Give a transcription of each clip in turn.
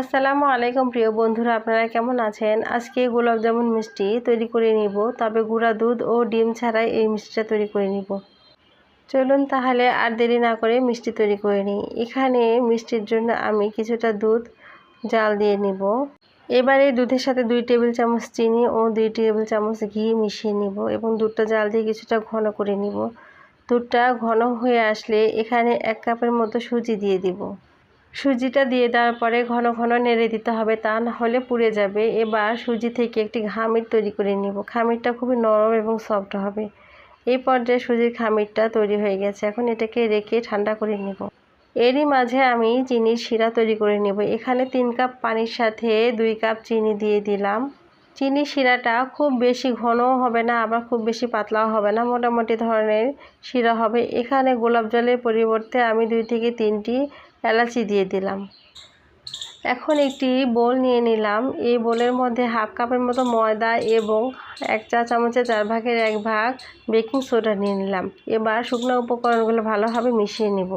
আসসালামু আলাইকুম প্রিয় বন্ধুরা, আপনারা কেমন আছেন? আজকে গোলাপ জামুন মিষ্টি তৈরি করে নিব, তবে গুঁড়া দুধ ও ডিম ছাড়াই এই মিষ্টিটা তৈরি করে নিব। চলুন তাহলে আর দেরি না করে মিষ্টি তৈরি করে নিই। এখানে মিষ্টির জন্য আমি কিছুটা দুধ, জাল দিয়ে নিব। এবারে দুধের সাথে দুই টেবিল চামচ চিনি ও দুই টেবিল চামচ ঘি মিশিয়ে নিব এবং দুধটা জাল দিয়ে কিছুটা ঘন করে নিব। দুধটা ঘন হয়ে আসলে এখানে এক কাপের মতো সুজি দিয়ে দিব। সুজিটা দিয়ে দেওয়ার পরে ঘন ঘন নেড়ে দিতে হবে, তা না হলে পুড়ে যাবে। এবার সুজি থেকে একটি খামির তৈরি করে নিব। খামিরটা খুবই নরম এবং সফট হবে। এই পর্যায়ে সুজির খামিরটা তৈরি হয়ে গেছে। এখন এটাকে রেখে ঠান্ডা করে নিব। এরই মাঝে আমি চিনির শিরা তৈরি করে নেব। এখানে তিন কাপ পানির সাথে দুই কাপ চিনি দিয়ে দিলাম। চিনি শিরাটা খুব বেশি ঘনও হবে না, আবার খুব বেশি পাতলাও হবে না। মোটামুটি ধরনের শিরা হবে। এখানে গোলাপ জলের পরিবর্তে আমি দুই থেকে তিনটি এলাচি দিয়ে দিলাম। এখন একটি বোল নিয়ে নিলাম। এই বোলের মধ্যে হাফ কাপের মতো ময়দা এবং এক চা চামচের চার ভাগের এক ভাগ বেকিং সোডা নিয়ে নিলাম। এবার শুকনো উপকরণগুলো ভালোভাবে মিশিয়ে নিব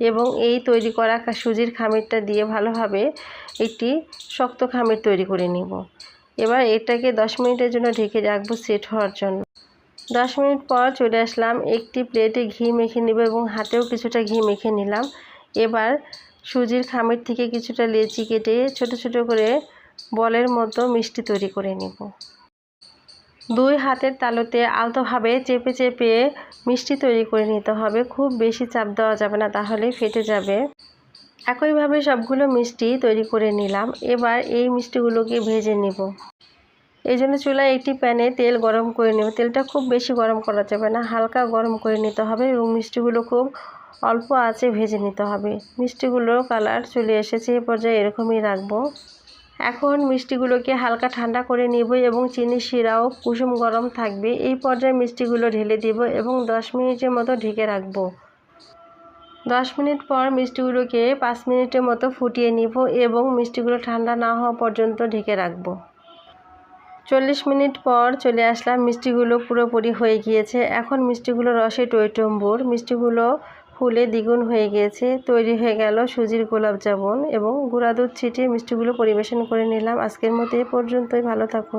এবং এই তৈরি করা সুজির খামিরটা দিয়ে ভালোভাবে একটি শক্ত খামির তৈরি করে নিব। এবার এটাকে দশ মিনিটের জন্য ঢেকে রাখব সেট হওয়ার জন্য। দশ মিনিট পর চলে আসলাম। একটি প্লেটে ঘি মেখে নিব এবং হাতেও কিছুটা ঘি মেখে নিলাম। এবার সুজির খামির থেকে কিছুটা লেচি কেটে ছোট ছোট করে বলের মতো মিষ্টি তৈরি করে নিব। দুই হাতের তালুতে আলতোভাবে চেপে চেপে মিষ্টি তৈরি করে নিতে হবে। খুব বেশি চাপ দেওয়া যাবে না তাহলে ফেটে যাবে। একইভাবে সবগুলো মিষ্টি তৈরি করে নিলাম। এবার এই মিষ্টিগুলোকে ভেজে নিব। এই জন্য চুলায় একটি প্যানে তেল গরম করে নেব। তেলটা খুব বেশি গরম করা যাবে না, হালকা গরম করে নিতে হবে এবং মিষ্টিগুলো খুব অল্প আঁচে ভেজে নিতে হবে। মিষ্টিগুলোর কালার চলে এসেছে, এ পর্যায়ে এরকমই রাখব। এখন মিষ্টিগুলোকে হালকা ঠান্ডা করে নিব এবং চিনি শিরাও কুসুম গরম থাকবে। এই পর্যায়ে মিষ্টিগুলো ঢেলে দিব এবং দশ মিনিটের মতো ঢেকে রাখব। দশ মিনিট পর মিষ্টিগুলোকে পাঁচ মিনিটের মতো ফুটিয়ে নিব এবং মিষ্টিগুলো ঠান্ডা না হওয়া পর্যন্ত ঢেকে রাখব। চল্লিশ মিনিট পর চলে আসলাম। মিষ্টিগুলো পুরোপুরি হয়ে গিয়েছে। এখন মিষ্টিগুলো রসে টইটম্বুর মিষ্টিগুলো ফুলে দ্বিগুণ হয়ে গিয়েছে। তৈরি হয়ে গেল সুজির গোলাপ জামুন এবং গুঁড়া দুধ ছিটিয়ে মিষ্টিগুলো পরিবেশন করে নিলাম। আজকের মতো এ পর্যন্তই। ভালো থাকুন।